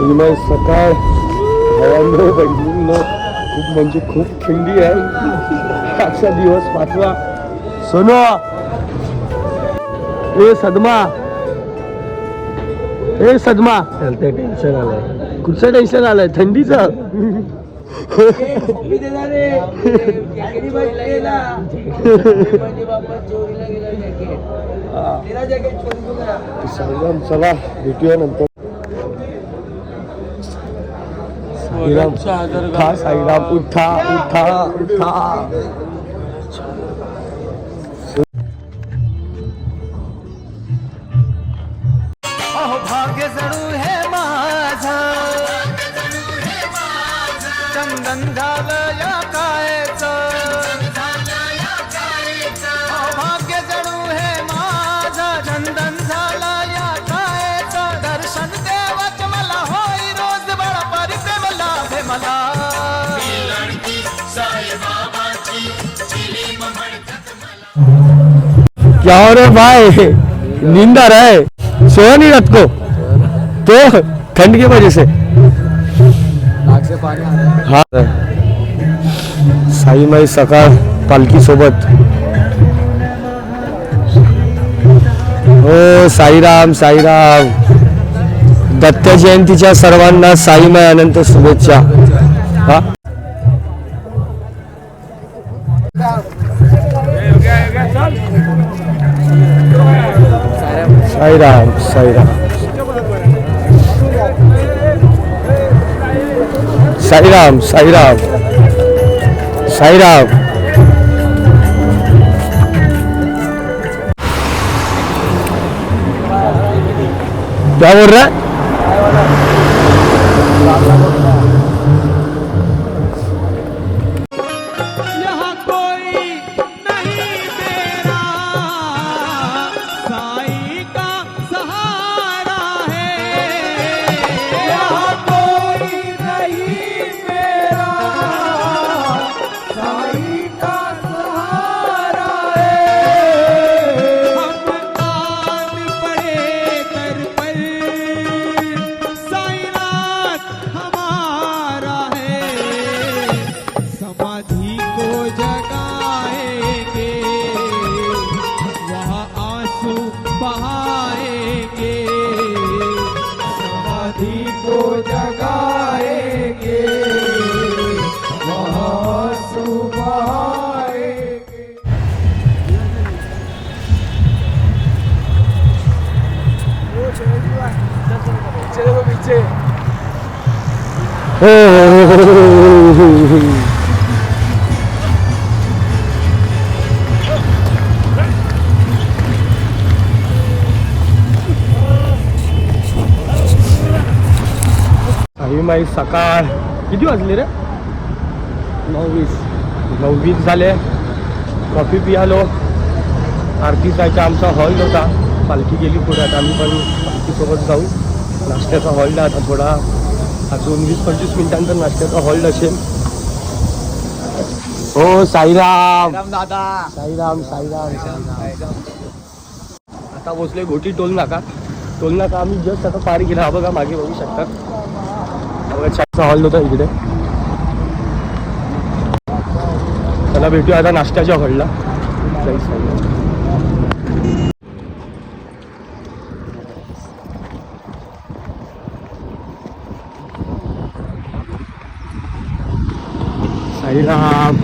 हिमाय सकाळ हवानो बहिणींनो खूप म्हणजे खूप थंडी आहे. आजचा दिवस पाचवा सोनो. ए सदमा. ए सदमा. टेन्शन आलंय. कुठचं टेन्शन आलंय? थंडीचं? चला. भेटूया नंतर. साईराम उठा साईराम उठा उठा उठा. भाग्य जणू हे माझा. चंदन झालं. क्या रे भाई। नींद आ रहा। है सोया नहीं रात को। तो ठंड की वजह से। हाँ। हा साईमाई सकाळ पालखी सोबत। हो साईराम साईराम। दत्त जयंतीच्या सर्वांना साईमाई अनंत शुभेच्छा। हा? साईराम साईराम साईराम साईराम साईराम क्या बोल रहा है माई सकाळ. किती वाजले रे? नऊ वीस नऊ वीस झाले. कॉफी पियालो. आरती जायचा आमचा हॉल होता. पालखी गेली पुढे. आता आम्ही पण पालखीसोबत जाऊ. नाश्त्याचा हॉल्ड आता थोडा. अजून वीस पंचवीस मिनिटांतर नाश्त्याचा हॉल्ड असेल. हो साईराम. दादा. साईराम साईराम साईराम. आता पोचलोय घोटी टोल नाका. टोल नाका आम्ही जस्ट आता पार केला हा बघा मागे बघू शकतात चहाचा हॉल होता इकडे. चला भेटूया आता नाश्त्याच्या हॉलला जय साईराम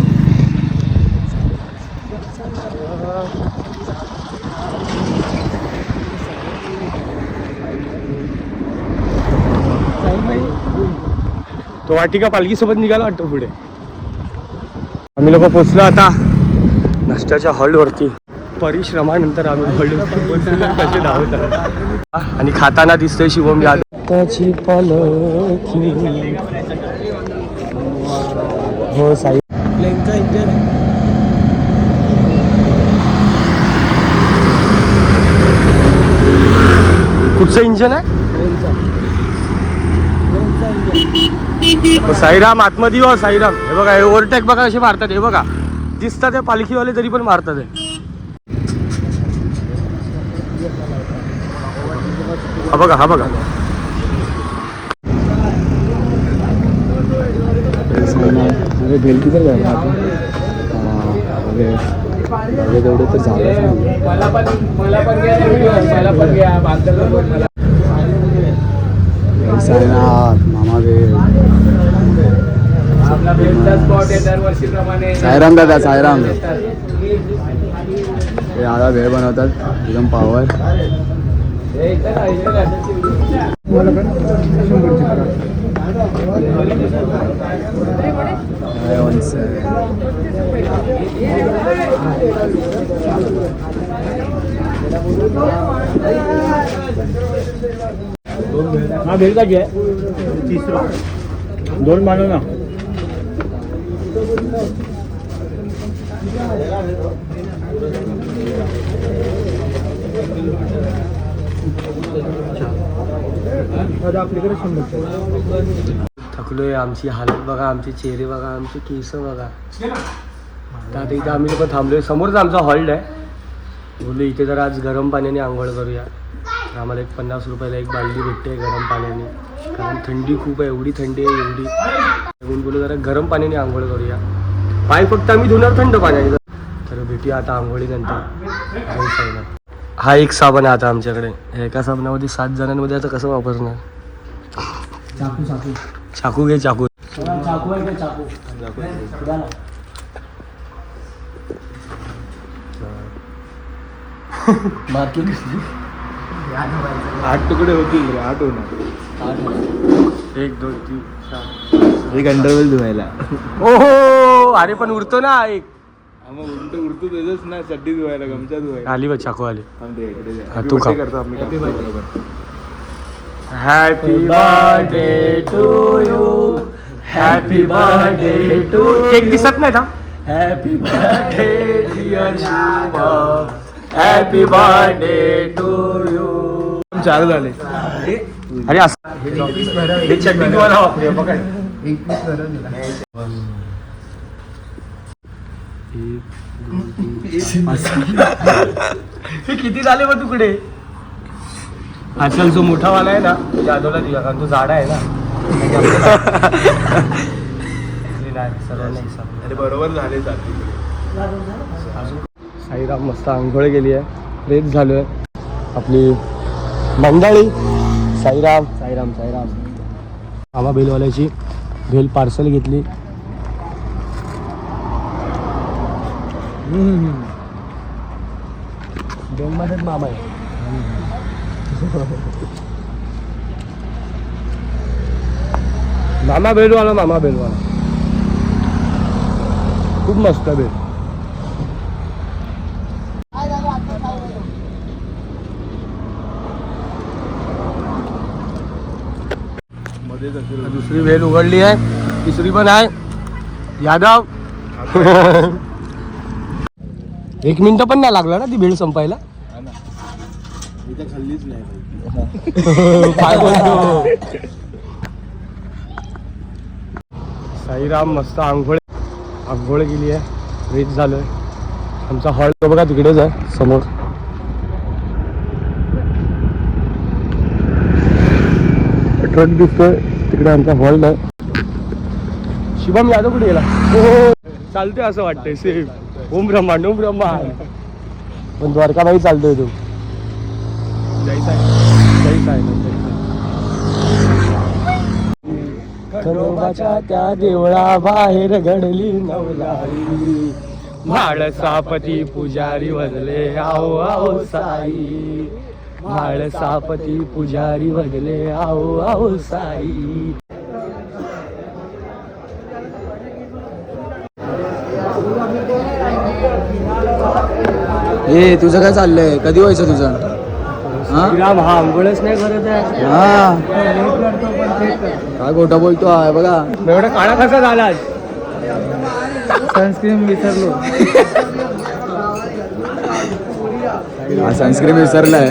तो वाटिका पालखीसोबत निघाला वाटतो पुढे. आम्ही लोक पोचलो आता नाश्त्याच्या हॉलवरती. परिश्रमानंतर आम्ही हॉलवरती कसे धावत आणि खाताना दिसतोय शिवम यादव. पालखी. हो साई. प्लेनचा इंजन कुठचं इंजन आहे? हो, साईराम आतमध्ये हो साईराम हे बघा हे ओव्हरटेक बघा कसे मारतात हे बघा. दिसतात ते पालखीवाले तरी पण मारतात हे. हा बघा हा बघा भेल किती झालं अरे म्हणजे तेवढं तर झालंच नाही मला पण मला पण घ्या मला पण घ्या मला मामा भेल आपला स्पॉट आहे साईराम दादा साईराम. हे आला भेळ बनवतात एकदम पावर हे इथं ना, इथं ना. हा भेट का घे तिसरा दोन मानव ना. थकलोय आमची हालत बघा आमचे चेहरे बघा आमचे केस बघा. तर आता इथे आम्ही लोक थांबलोय. समोरच आमचा हॉल्ट आहे. बोललो इथे जर आज गरम पाण्याने आंघोळ करूया. तर आम्हाला एक पन्नास रुपयाला एक बालदी भेटते गरम पाण्याने. कारण थंडी खूप आहे एवढी थंडी आहे एवढी. बोललो जरा गरम पाण्याने आंघोळ करूया. पाय फक्त आम्ही धुणार थंड पाण्याने. तर भेटूया आता आंघोळीनंतर. हा एक साबण आहे आता आमच्याकडे. एका साबणामध्ये सात जणांमध्ये आता कसं वापरणार? चाकू चाकू. चाकू घे चाकू. चाकू आहे का चाकू आठ तुकडे होतील रे आठ होणार. एक दोन तीन चार. एक अंडरवेल धुवायला. ओहो अरे पण उरतो ना एक. मग उलट उडतो त्याच ना चड्डी धुवायला गमच्या धुवायला. आली बघ चाकू आली. ते इकडे हा, तू खा. करतो happy birthday to you happy birthday to cake दिसत नाही का happy birthday dear happy birthday to you चार झाले. अरे असं. हे चटणी तुम्हाला वापरूया पकड हे किती झाले मग तुकडे? आजकाल जो मोठा वाला आहे ना तो जाधवला दिला कारण तो झाडा आहे ना. अरे बरोबर झाले साईराम मस्त आंघोळ गेली आहे. फ्रेश झालोय. आपली मंडळी साईराम. साईराम साईराम. मामा भेलवाल्याची भेल पार्सल घेतली. दोन मध्येच मामा आहे. मामा भेलवाला मामा भेलवाला खूप मस्त असेल दुसरी वेल उघडली आहे. तिसरी पण आहे. यादव. एक मिनिट पण नाही लागला ना ती भेळ संपायला? मी तर खाल्लीच नाही काय बोलतो? साईराम मस्त आंघोळ आंघोळ गेली आहे. रेच झालोय. आमचा हॉल बघा तिकडेच आहे समोर. ट्रक दिसतोय. तिकडे आमचा हॉल आहे. शिवम यादव कुठे गेला? हो. हो, हो. चालतोय असं वाटतंय. सेम. ओम ब्रह्मांड ओम ब्रह्मांड. पण द्वारकाबाई चालतोय तू. जय साई जय साई जय खंडोबाच्या त्या देवळा बाहेर घडली नवलारी म्हाळसापती पुजारी वजले आओ आओ साई. म्हाळसापती पुजारी वजले आओ आओ साई. ए तुझं काय चाललंय? कधी व्हायचं तुझं? हा? श्रीराम हा आंघोळच नाही करत आहे. हा. काय खोटं बोलतो आहे बघा. एवढा काळा कसा झाला सनस्क्रीन विसरलो. हा सनस्क्रीन विसरलाय.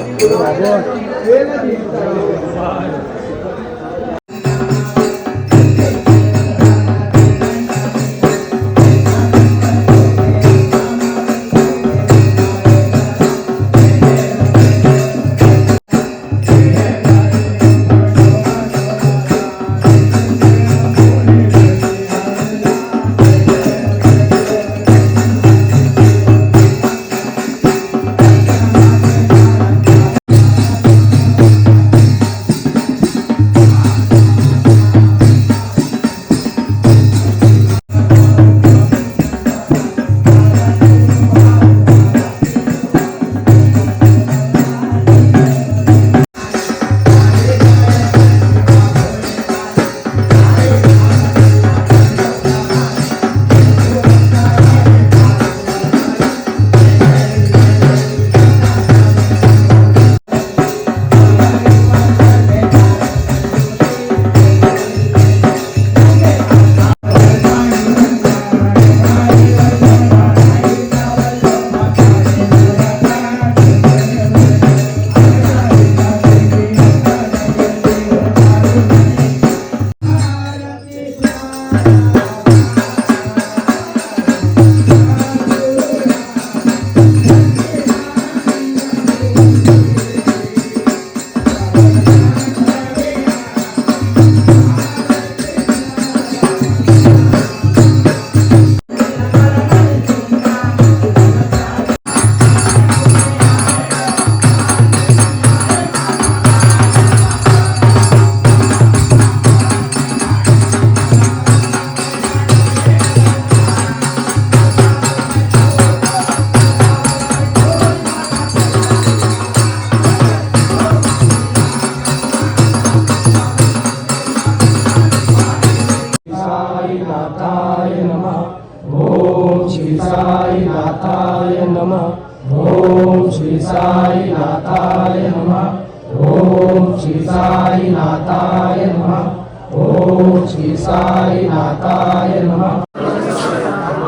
ओम श्री साईनाथाय नमः।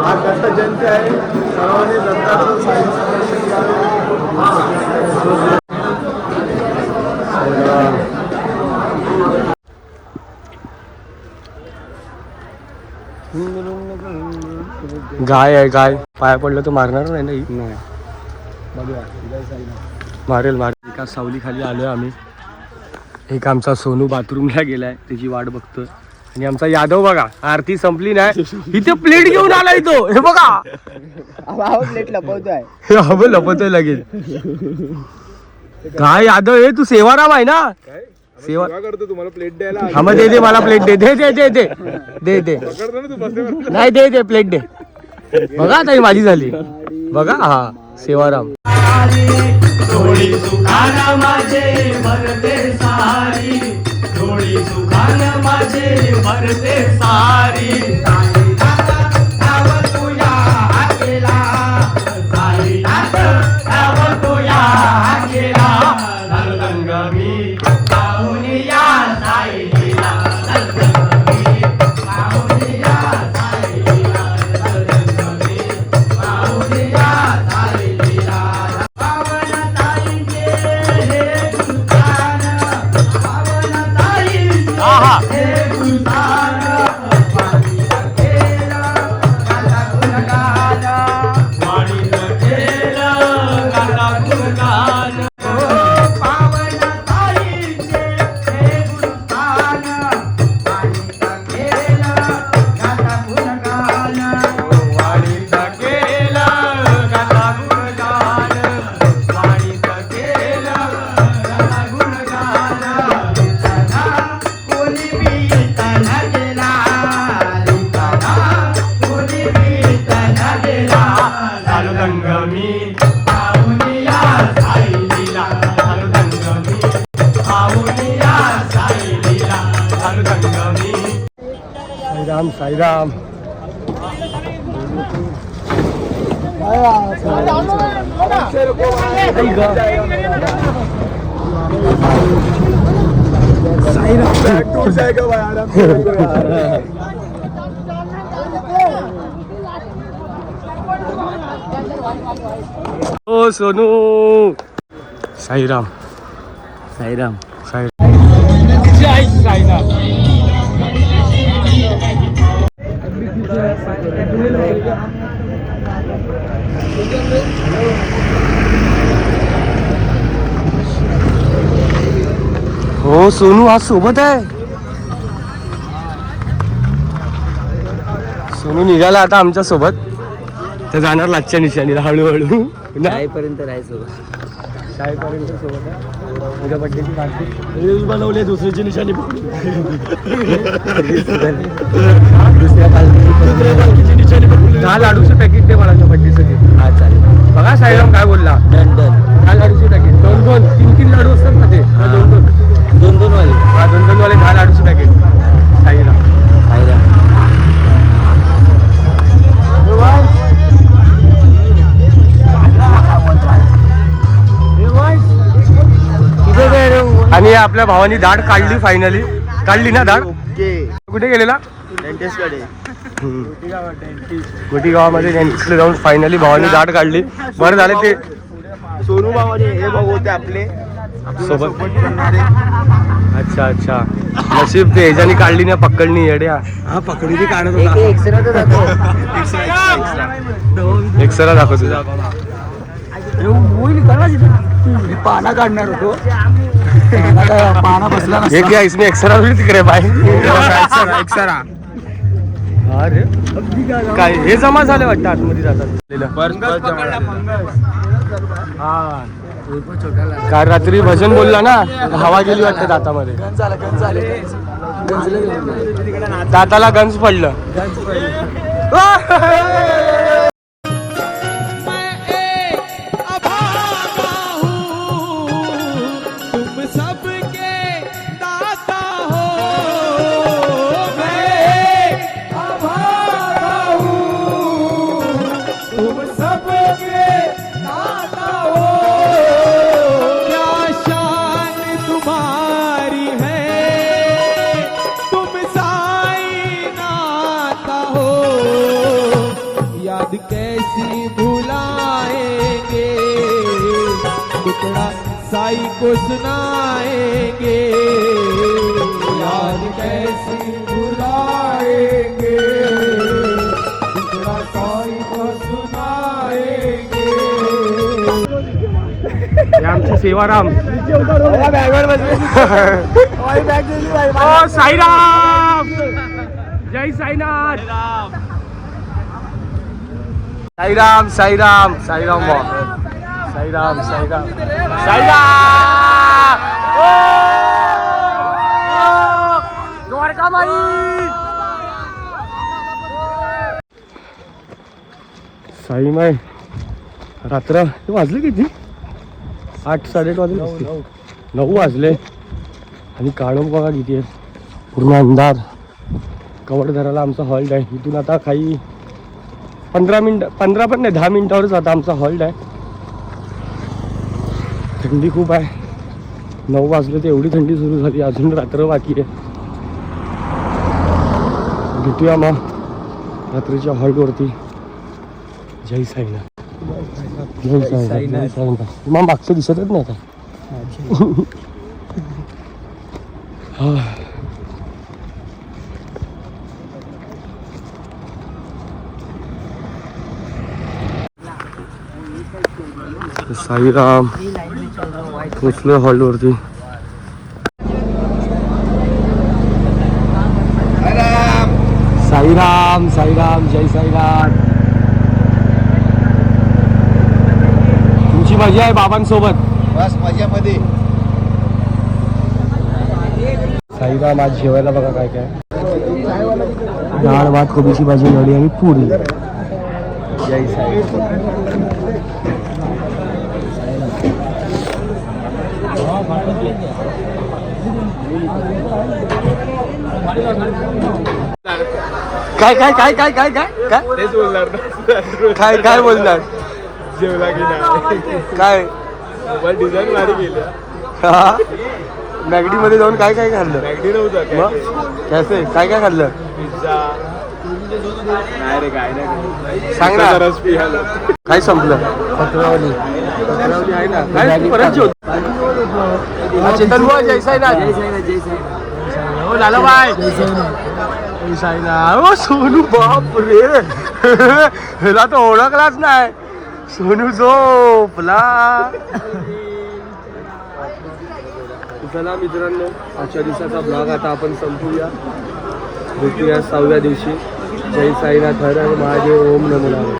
आज दत्त जयंती आहे. सर्वांनी दत्ताचं दर्शन गाय आहे गाय. पाया पडलं तर मारणार नाही ना ही? मारेल मारेल. एका सावली खाली आलोय आम्ही. एक आमचा सोनू बाथरूमला गेलाय त्याची वाट बघतोय. आणि आमचा यादव बघा आरती संपली नाही. इथे प्लेट घेऊन आलाय तो. हे बघा. प्लेट लपवतोय. हे हवं लपतोय लगेच. काय यादव हे तू सेवाराम आहे ना? सेवा करतो तुम्हाला प्लेट द्यायला हा मग दे दे मला प्लेट दे. दे दे दे दे. दे दे. नाही दे दे प्लेट दे. बघा आता ही माझी झाली. बघा हा सेवाराम. सुखान माझे भरते सारी. भाई आराम से देखो यार ओ सोनू साईराम साईराम साई जय साईराम हो सोनू आज सोबत आहे सोनू निघाला आता आमच्यासोबत. तर जाणार लाचच्या निशाणीला हळूहळू. राहायचो शाळेपर्यंत सोबत. आहे. उद्या बड्डेची पार्टी रील्स बनवले दुसऱ्याची निशाणी दुसऱ्या पालखीची निशाणी दहा लाडूचं पॅकेट दे मला बड्डेचं हा चालेल. बघा साईराम काय बोलला. Done done. दहा लाडूचे पॅकेट दोन दोन. तीन तीन लाडू असतात ना ते. दोन दोन दोन. दोन वाले हा दोन दोन वाले दहा लाडूचे पॅकेट साईराम आणि आपल्या भावानी दाढ काढली फायनली काढली ना दाढ? कुठे गेलेला? गावामध्ये डेंटिस्टला जाऊन फायनली भावानी दाढ काढली. बरं झालं ते. सोनू बाबाने हे बघ होते आपले. सोबत. अच्छा अच्छा. नशीब ते ह्याच्यानी काढली ना पकडणी येड्या. हा पकडी काढत एक एक्सरा तर जातो एक्सरा दाखव तुझा पाना काढणार होतो. पाना बसला हे क्या एक्सरा अरे काय हे जमा झाले वाटतं आतमध्ये जातात. हा. काल रात्री भजन बोलला ना हवा गेली वाटतं दातामध्ये. दाताला गंज पडलं. याद कैसी भुलाएंगे? टुकड़ा साई को सुनाएंगे। याद कैसी भुलाएंगे? टुकड़ा साई को सुनाएंगे। राम से सेवा राम साई राम जय साईनाथ साईराम साईराम साईराम बुवा. साईराम साईराम साईराम ओ! ओ! साई साईमाय रात्र वाजले किती आठ साडेआठ वाजले असतील. नऊ वाजले आणि काळोख बघा किती आहे पूर्ण अंधार कवड धरायला आमचा हॉल्ट आहे इथून आता काही पंधरा मिनिट पंधरा पण नाही दहा मिनिटावरच आता आमचा हॉल्ट आहे. थंडी खूप आहे. नऊ वाजले तर एवढी थंडी सुरू झाली अजून रात्र बाकी आहे. भेटूया मग रात्रीच्या हॉल्टवरती जय साईनाथ. जय साईनाथ जय साईनाथ. मग मागचं दिसतच नाही आता. हा. साईराम पोचलोय हॉलवरती. साईराम साईराम जय साईराम. तुमची मजा आहे बाबांसोबत. बस मजामध्ये साईराम आज जेवायला बघा काय काय. डाळ भात कोबीची भाजी नडी आणि पुरी. जय साई काय काय काय काय काय काय? काय? तेच बोलणार. काय काय बोलणार? जेवला की नाही. काय? मोबाईल डिझाईन भारी केलं. हा? मॅगडी मध्ये जाऊन काय काय खाल्लं? मॅगडी नव्हतं कॅसे काय काय खाल्लं? पिझ्झा. नाही रे काय नाही सांग ना. रस काय संपलं? पत्रावली. पत्रावली आहे ना. काय परत चेतन बुवा जय साईनाथ जय साईनाथ जय साईनाथ हो लाला बाय जय साईनाथ जय साईनाथ सोनू बाप रे ह्याला तर ओळखलाच नाही. सोनू झोपला. चला मित्रांनो आजच्या दिवसाचा ब्लॉग आता आपण संपूया. भेटूया सहाव्या दिवशी. जय साईनाथ हर महादेव ओम नमो.